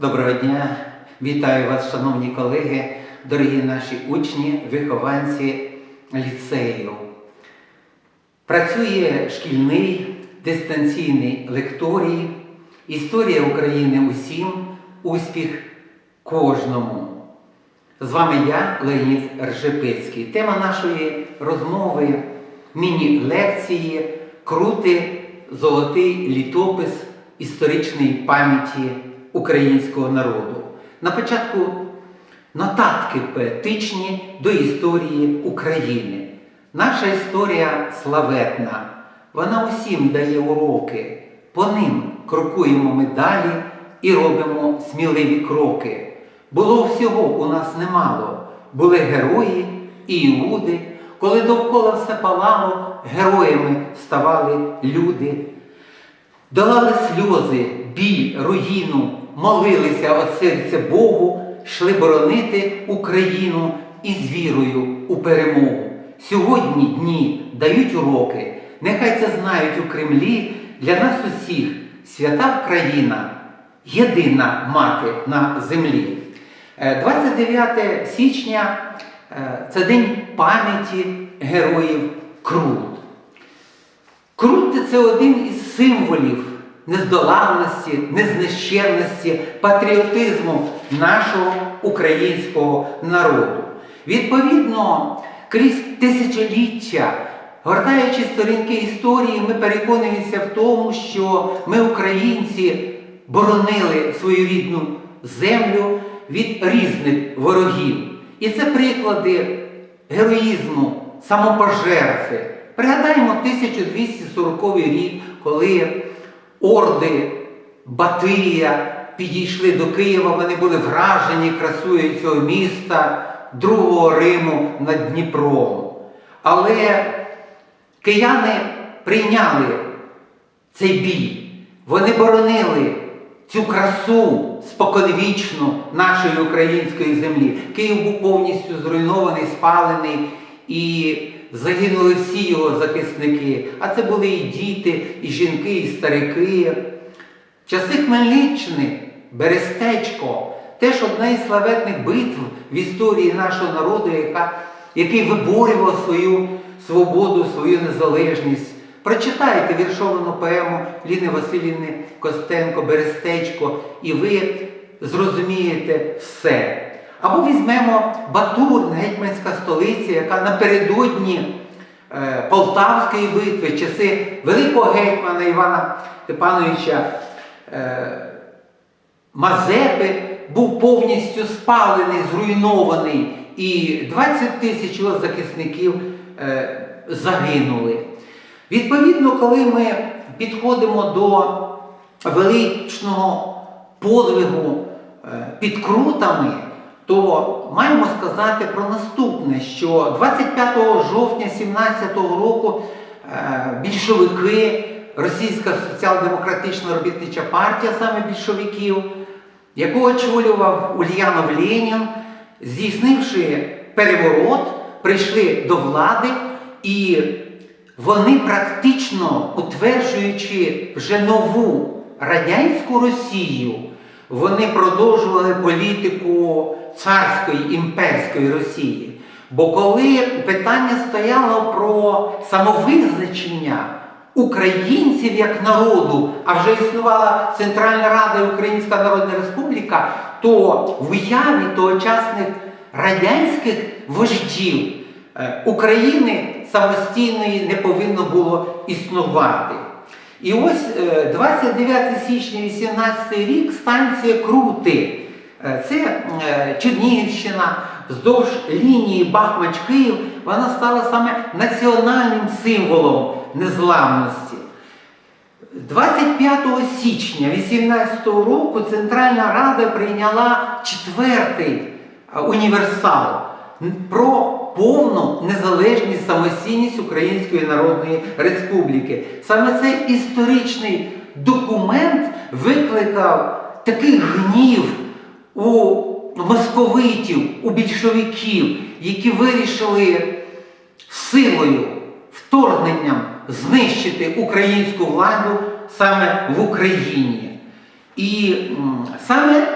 Доброго дня! Вітаю вас, шановні колеги, дорогі наші учні, вихованці ліцею. Працює шкільний дистанційний лекторій. Історія України усім, успіх кожному. З вами я, Леонід Ржепецький. Тема нашої розмови міні-лекції Крути золотий літопис історичної пам'яті українського народу. На початку нотатки поетичні до історії України. Наша історія славетна, вона усім дає уроки. По ним крокуємо ми далі і робимо сміливі кроки. Було всього у нас немало. Були герої і іуди. Коли довкола все палало, героями ставали люди. Долали сльози, біль, руїну, молилися від серця Богу, йшли боронити Україну із вірою у перемогу. Сьогодні дні дають уроки, нехай це знають у Кремлі для нас усіх свята Україна, єдина мати на землі. Е, 29 січня е, це день пам'яті героїв Крут. Крути це один із символів нездоланності, незнищенності, патріотизму нашого українського народу. Відповідно, крізь тисячоліття, гортаючи сторінки історії, ми переконуємося в тому, що ми, українці, боронили свою рідну землю від різних ворогів. І це приклади героїзму, самопожертви. Пригадаємо 1240 рік, коли орди Батия підійшли до Києва, вони були вражені красою цього міста, Другого Риму над Дніпром. Але кияни прийняли цей бій. Вони боронили цю красу споконвічну нашої української землі. Київ був повністю зруйнований, спалений і загинули всі його захисники. А це були і діти, і жінки, і старики. Часи Хмельниччини, Берестечко, теж одна із славетних битв в історії нашого народу, яка, який виборював свою свободу, свою незалежність. Прочитайте віршовану поему Ліни Васильівни Костенко Берестечко, і ви зрозумієте все. Або візьмемо Батур, гетьманська столиця, яка напередодні е, Полтавської битви, часи великого гетьмана Івана Степановича е, Мазепи, був повністю спалений, зруйнований, і 20 тисяч його захисників е, загинули. Відповідно, коли ми підходимо до величного подвигу під крутами, то маємо сказати про наступне, що 25 жовтня 17 року е, більшовики, Російська соціал-демократична робітнича партія, саме більшовиків, яку очолював Ульянов Ленін, здійснивши переворот, прийшли до влади і вони практично утверджуючи вже нову радянську Росію, вони продовжували політику царської імперської Росії. Бо коли питання стояло про самовизначення українців як народу, а вже існувала Центральна Рада Українська Народна Республіка, то в уяві тогочасних радянських вождів е, України самостійної не повинно було існувати. І ось е, 29 січня 18 рік станція Крути. Е, Це е, Чернігівщина, вздовж лінії Бахмач-Київ, вона стала саме національним символом незламності. 25 січня 18 року Центральна Рада прийняла четвертий е, універсал про повну незалежність самостійність Української Народної Республіки. Саме цей історичний документ викликав такий гнів у московитів, у більшовиків, які вирішили силою, вторгненням знищити українську владу саме в Україні. І саме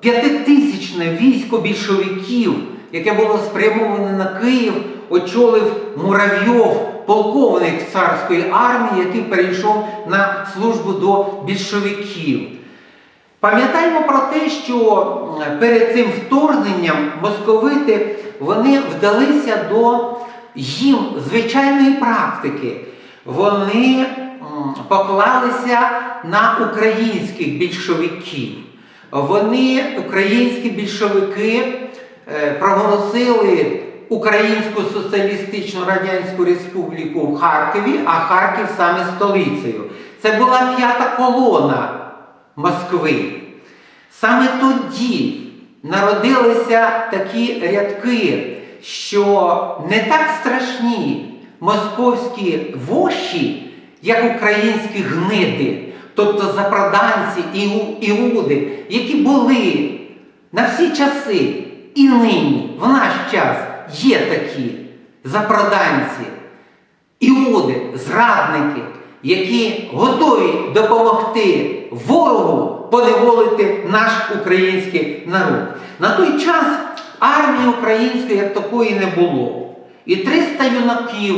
п'ятитисячне військо більшовиків, яке було спрямоване на Київ, очолив Муравйов, полковник царської армії, який перейшов на службу до більшовиків. Пам'ятаємо про те, що перед цим вторгненням московити вони вдалися до їм звичайної практики. Вони поклалися на українських більшовиків. Вони, українські більшовики, проголосили Українську соціалістичну радянську республіку в Харкові, а Харків саме столицею. Це була п'ята колона Москви. Саме тоді народилися такі рядки, що не так страшні московські воші, як українські гниди, тобто запроданці іу- іуди, які були на всі часи і нині, в наш час є такі запроданці, іуди, зрадники, які готові допомогти ворогу поневолити наш український народ. На той час армії української як такої не було. І 300 юнаків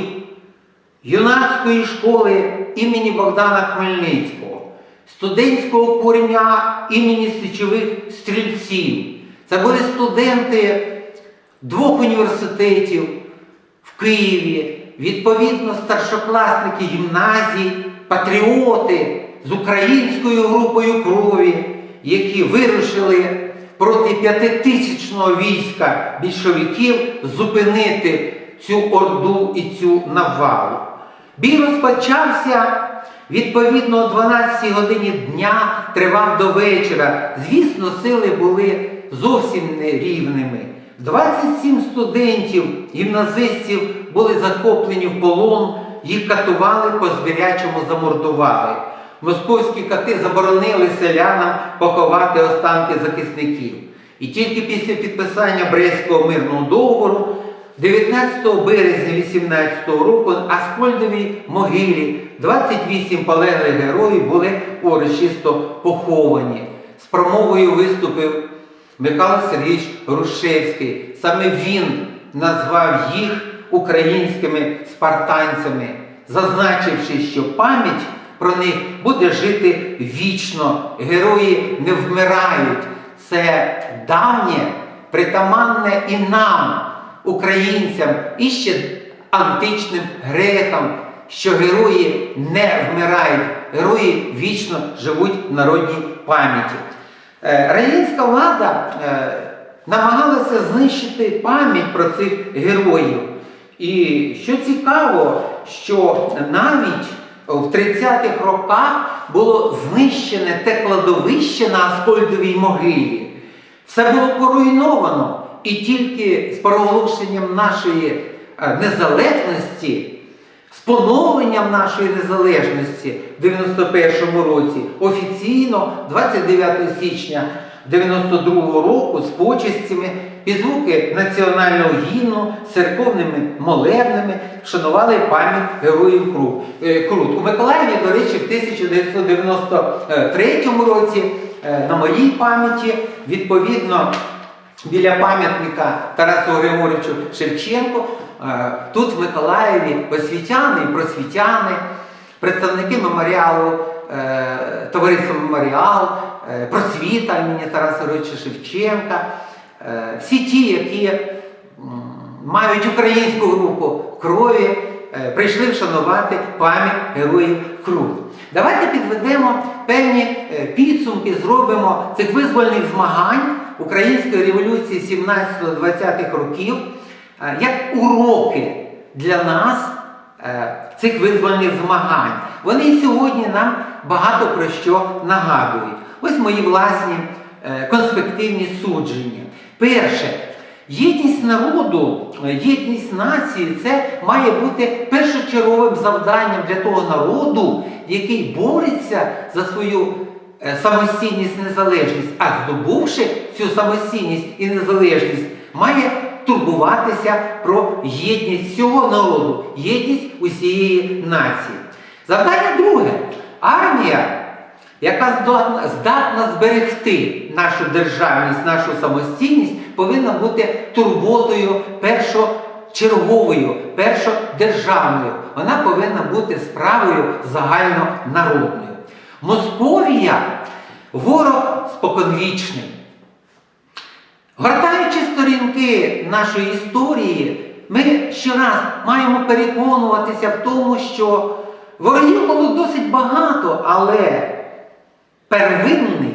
юнацької школи імені Богдана Хмельницького, студентського курня імені Січових стрільців. Це були студенти двох університетів в Києві, відповідно, старшокласники гімназій, патріоти з українською групою крові, які вирушили проти п'ятитисячного війська більшовиків зупинити цю орду і цю навалу. Бій розпочався відповідно о 12 годині дня, тривав до вечора. Звісно, сили були зовсім нерівними. 27 студентів, гімназистів були захоплені в полон, їх катували, по звірячому замордували. Московські кати заборонили селянам поховати останки захисників. І тільки після підписання Брестського мирного договору 19 березня 18 року Аскольдовій могилі 28 полеглих героїв були урочисто поховані. З промовою виступив Михайло Сергійович Грушевський. Саме він назвав їх українськими спартанцями, зазначивши, що пам'ять про них буде жити вічно. Герої не вмирають. Це давнє, притаманне і нам, українцям, і ще античним грекам, що герої не вмирають, герої вічно живуть в народній пам'яті. Е, Радянська влада е, намагалася знищити пам'ять про цих героїв. І що цікаво, що навіть в 30-х роках було знищене те кладовище на Аскольдовій могилі. Все було поруйновано. І тільки з проголошенням нашої е, незалежності, з поновленням нашої незалежності в 91-му році, офіційно 29 січня 92-го року з почестями під звуки національного гімну, церковними молебними вшанували пам'ять героїв е, Крут. У Миколаєві, до речі, в 1993 році е, на моїй пам'яті відповідно біля пам'ятника Тарасу Григоровичу Шевченку. Е, Тут в Миколаєві освітяни і просвітяни, представники меморіалу, е, товариства Меморіал, е, просвіта імені Тараса Григоровича Шевченка, всі ті, які мають українську групу крові, прийшли вшанувати пам'ять героїв Крут. Давайте підведемо певні підсумки, зробимо цих визвольних змагань української революції 17-20-х років як уроки для нас е, цих визвольних змагань. Вони сьогодні нам багато про що нагадують. Ось мої власні е, конспективні судження. Перше, єдність народу, е, єдність нації це має бути першочерговим завданням для того народу, який бореться за свою е, самостійність, незалежність, а здобувши цю самостійність і незалежність, має турбуватися про єдність всього народу, єдність усієї нації. Завдання друге. Армія яка здатна, зберегти нашу державність, нашу самостійність, повинна бути турботою першочерговою, першодержавною. Вона повинна бути справою загальнонародною. Московія ворог споконвічний. Гортаючи сторінки нашої історії, ми щораз маємо переконуватися в тому, що ворогів було досить багато, але первинний,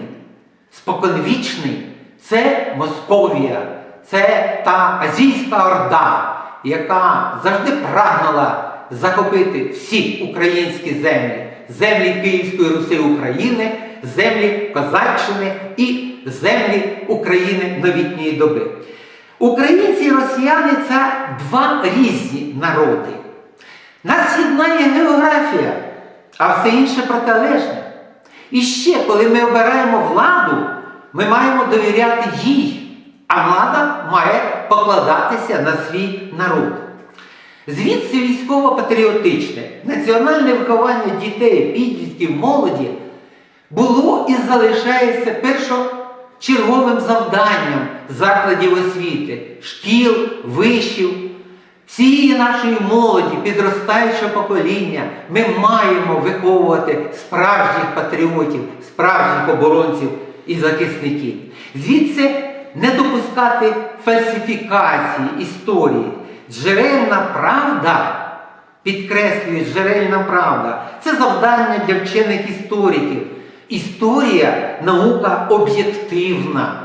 споконвічний це Московія, це та Азійська Орда, яка завжди прагнула захопити всі українські землі, землі Київської Руси України, землі Козаччини і землі України новітньої доби. Українці і росіяни це два різні народи. Нас єднає географія, а все інше протилежне. І ще, коли ми обираємо владу, ми маємо довіряти їй, а влада має покладатися на свій народ. Звідси військово-патріотичне, національне виховання дітей, підлітків, молоді було і залишається першочерговим завданням закладів освіти, шкіл, вишів, всієї нашої молоді, підростаючого покоління, ми маємо виховувати справжніх патріотів, справжніх оборонців і захисників. Звідси не допускати фальсифікації історії. Джерельна правда, підкреслюю, джерельна правда, це завдання для вчених істориків. Історія наука об'єктивна.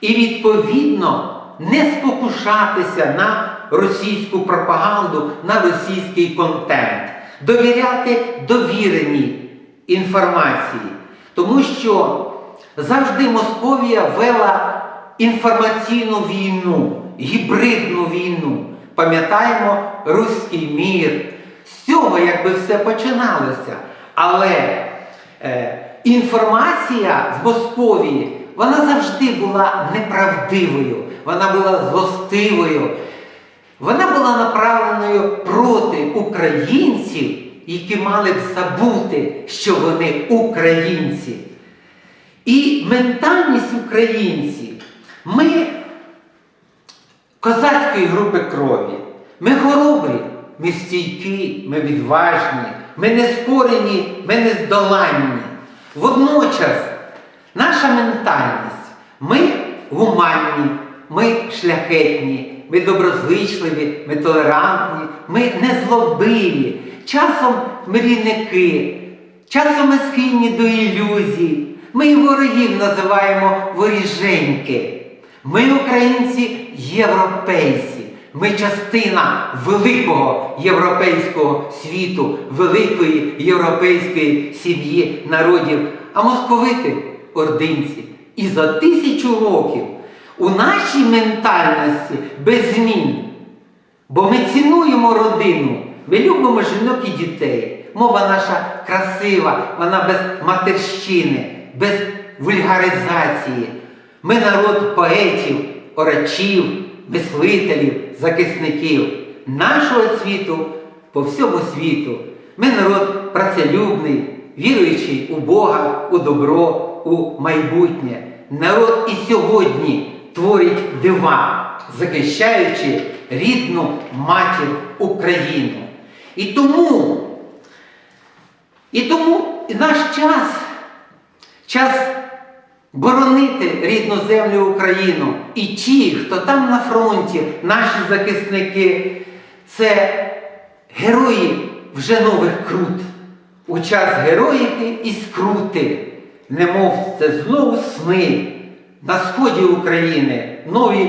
І відповідно не спокушатися на російську пропаганду, на російський контент, довіряти довіреній інформації. Тому що завжди Московія вела інформаційну війну, гібридну війну. Пам'ятаємо Руський мір. З цього якби все починалося. Але е, інформація з Московії, вона завжди була неправдивою, вона була злостивою. Вона була направленою проти українців, які мали б забути, що вони українці. І ментальність українців, ми козацької групи крові, ми хоробрі, ми стійкі, ми відважні, ми не скорені, ми не здоланні. Водночас наша ментальність, ми гуманні, ми шляхетні, ми доброзичливі, ми толерантні, ми незлобиві, часом мрійники, часом ми схильні до ілюзій. Ми і ворогів називаємо воріженьки. Ми, українці, європейці. Ми частина великого європейського світу, великої європейської сім'ї народів, а московити ординці. І за тисячу років у нашій ментальності без змін. Бо ми цінуємо родину, ми любимо жінок і дітей. Мова наша красива, вона без матерщини, без вульгаризації. Ми народ поетів, орачів, мислителів, захисників нашого світу по всьому світу. Ми народ працелюбний, віруючий у Бога, у добро, у майбутнє. Народ і сьогодні творить дива, захищаючи рідну матір Україну. І тому, і тому наш час, час боронити рідну землю Україну. І ті, хто там на фронті, наші захисники, це герої вже нових крут. У час героїки і скрути, немов це знову сни. На сході України нові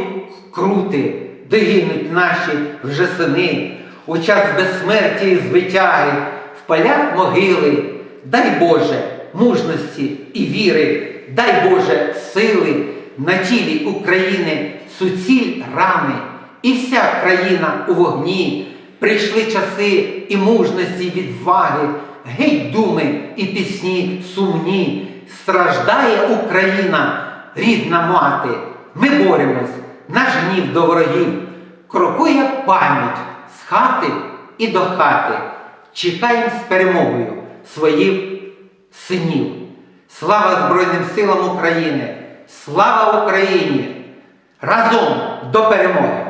крути, де гинуть наші вже сини. У час безсмерті і звитяги в полях могили. Дай Боже мужності і віри, дай Боже сили на тілі України суціль рани, і вся країна у вогні. Прийшли часи і мужності, відваги, геть думи і пісні сумні. Страждає Україна, рідна мати. Ми боремось, наш гнів до ворогів. Крокує пам'ять з хати і до хати. Чекаємо з перемогою своїх синів. Слава Збройним силам України! Слава Україні! Разом до перемоги!